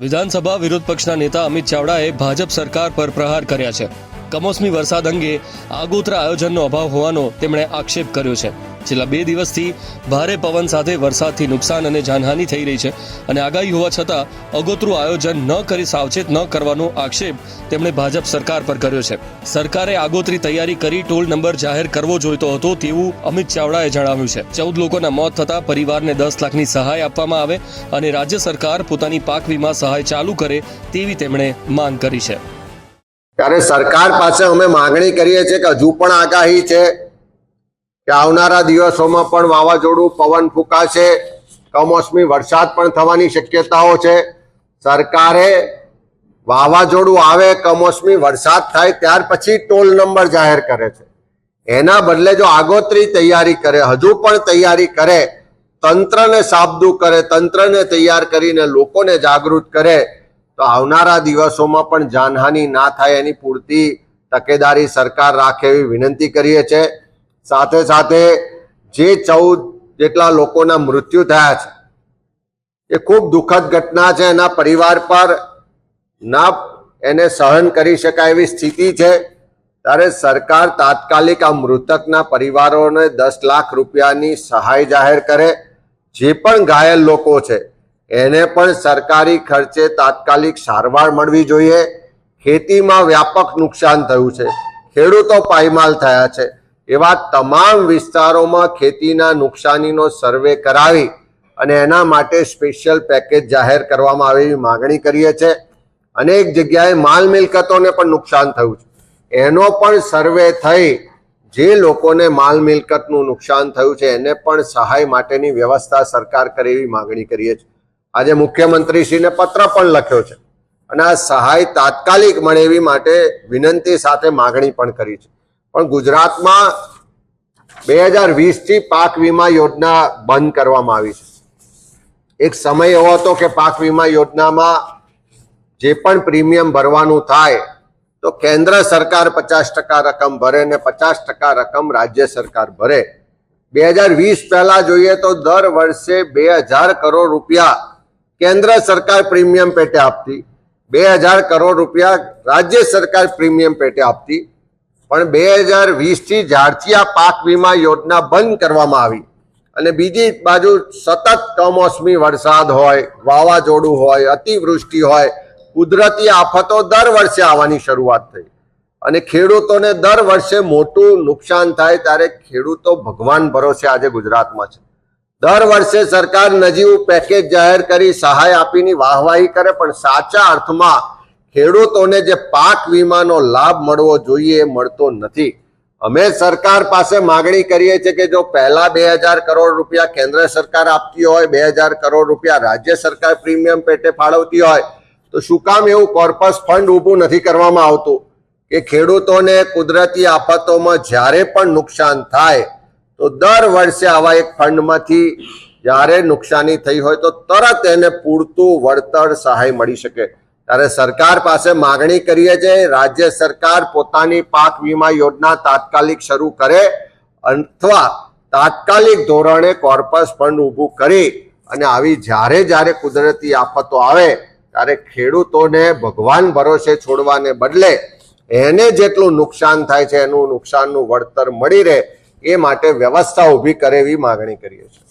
વિધાનસભા વિરોધ પક્ષના નેતા અમિત ચાવડાએ ભાજપ સરકાર પર પ્રહાર કર્યા છે. કમોસમી વરસાદ અંગે આગોતરા આયોજનનો અભાવ હોવાનો તેમણે આક્ષેપ કર્યો છે. છેલ્લા બે દિવસથી ભારે પવન સાથે વરસાદથી નુકસાન અને જાનહાનિ થઈ રહી છે અને આગાહી હોવા છતાં અગોતરું આયોજન ન કરી સાવચેત ન કરવાનો આક્ષેપ તેમણે ભાજપ સરકાર પર કર્યો છે. સરકારે આગોતરી તૈયારી કરી ટોલ નંબર જાહેર કરવો જોઈતો હતો તેવું અમિત ચાવડાએ જણાવ્યું છે. ચૌદ લોકોના મોત થતા પરિવારને દસ લાખની સહાય આપવામાં આવે અને રાજ્ય સરકાર પોતાની પાક વીમા સહાય ચાલુ કરે તેવી તેમણે માંગ કરી છે. ત્યારે સરકાર પાસે અમે માગણી કરીએ છીએ કે હજુ પણ આગાહી છે કે આવનારા દિવસોમાં પણ વાવાઝોડું પવન ફૂંકાશે, કમોસમી વરસાદ પણ થવાની શક્યતાઓ છે. સરકારે વાવાઝોડું આવે, કમોસમી વરસાદ થાય, ત્યાર પછી ટોલ નંબર જાહેર કરે છે. એના બદલે જો આગોતરી તૈયારી કરે, હજુ પણ તૈયારી કરે, તંત્રને સાબદું કરે, તંત્રને તૈયાર કરીને લોકોને જાગૃત કરે તો આવનારા દિવસોમાં પણ જાનહાનિ ના થાય એની પૂરતી તકેદારી સરકાર રાખે એવી વિનંતી કરીએ છીએ સાથે સાથે જે ચૌદ જેટલા લોકોના મૃત્યુ થયા છે, એ ખૂબ દુઃખદ ઘટના છે. એના પરિવાર પર ના એને સહન કરી શકાય એવી સ્થિતિ છે. ત્યારે સરકાર તાત્કાલિક આ મૃતકના પરિવારોને દસ લાખ રૂપિયાની સહાય જાહેર કરે. જે પણ ઘાયલ લોકો છે એને પણ સરકારી ખર્ચે તાત્કાલિક સારવાર મળવી જોઈએ. ખેતીમાં વ્યાપક નુકસાન થયું છે. ખેડૂતો પાયમાલ થયા છે. એવા તમામ વિસ્તારોમાં ખેતીના નુકસાનીનો સર્વે કરાવી અને એના માટે સ્પેશિયલ પેકેજ જાહેર કરવામાં આવે એવી માગણી કરીએ છીએ અનેક જગ્યાએ માલ મિલકતોને પણ નુકસાન થયું છે. એનો પણ સર્વે થઈ જે લોકોને માલ મિલકતનું નુકસાન થયું છે, એને પણ સહાય માટેની વ્યવસ્થા સરકાર કરે એવી માગણી કરીએ છીએ. આજે મુખ્યમંત્રીશ્રીને પત્ર પણ લખ્યો છે. અને આ સહાય તાત્કાલિક મળે એવી માટે વિનંતી સાથે માગણી પણ કરી છે. પણ ગુજરાતમાં બે હજાર વીસથી પાક વીમા યોજના બંધ કરવામાં આવી છે. એક સમય એવો હતો કે પાક વીમા યોજનામાં જે પણ પ્રીમિયમ ભરવાનું થાય, તો કેન્દ્ર સરકાર પચાસ ટકા રકમ ભરે ને પચાસ ટકા રકમ રાજ્ય સરકાર ભરે. બે હજાર વીસ પહેલા જોઈએ તો દર વર્ષે બે હજાર કરોડ રૂપિયા કેન્દ્ર સરકાર પ્રીમિયમ પેટે આપતી, બે હજાર કરોડ રૂપિયા રાજ્ય સરકાર પ્રીમિયમ પેટે આપતી, પણ બે હજાર વીસથી ઝાડચિયા પાક વીમા યોજના બંધ કરવામાં આવી. અને બીજી બાજુ સતત કમોસમી વરસાદ હોય, વાવાઝોડું હોય, અતિવૃષ્ટિ હોય, કુદરતી આફતો દર વર્ષે આવવાની શરૂઆત થઈ. અને ખેડૂતોને દર વર્ષે મોટું નુકસાન થાય ત્યારે ખેડૂતો ભગવાન ભરોસે આજે ગુજરાતમાં છે. દર વર્ષે સરકાર નજીવું પેકેજ જાહેર કરી સહાય આપીની વાહવાહી કરે, પણ સાચા અર્થમાં ખેડૂતોને જે પાક વીમાનો લાભ મળવો જોઈએ મળતો નથી. અમે સરકાર પાસે માગણી કરીએ છીએ કે જો પહેલા બે હજાર કરોડ રૂપિયા કેન્દ્ર સરકાર આપતી હોય, બે હજાર કરોડ રૂપિયા રાજ્ય સરકાર પ્રીમિયમ પેટે ફાળવતી હોય, તો શું કામ એવું કોર્પસ ફંડ ઊભું નથી કરવામાં આવતું? કે ખેડૂતોને કુદરતી આફતોમાં જ્યારે પણ નુકસાન થાય તો દર વર્ષે આવા એક ફંડમાંથી જ્યારે નુકસાની થઈ હોય તો તરત એને પૂરતું વળતર સહાય મળી શકે. ત્યારે સરકાર પાસે માગણી કરીએ છીએ, રાજ્ય સરકાર પોતાની પાક વીમા યોજના તાત્કાલિક શરૂ કરે અથવા તાત્કાલિક ધોરણે કોર્પસ ફંડ ઊભું કરી અને આવી જ્યારે જ્યારે કુદરતી આફતો આવે ત્યારે ખેડૂતોને ભગવાન ભરોસે છોડવાને બદલે એને જેટલું નુકસાન થાય છે એનું નુકસાનનું વળતર મળી રહે એ માટે વ્યવસ્થા ઊભી કરે એવી માગણી કરીએ છીએ.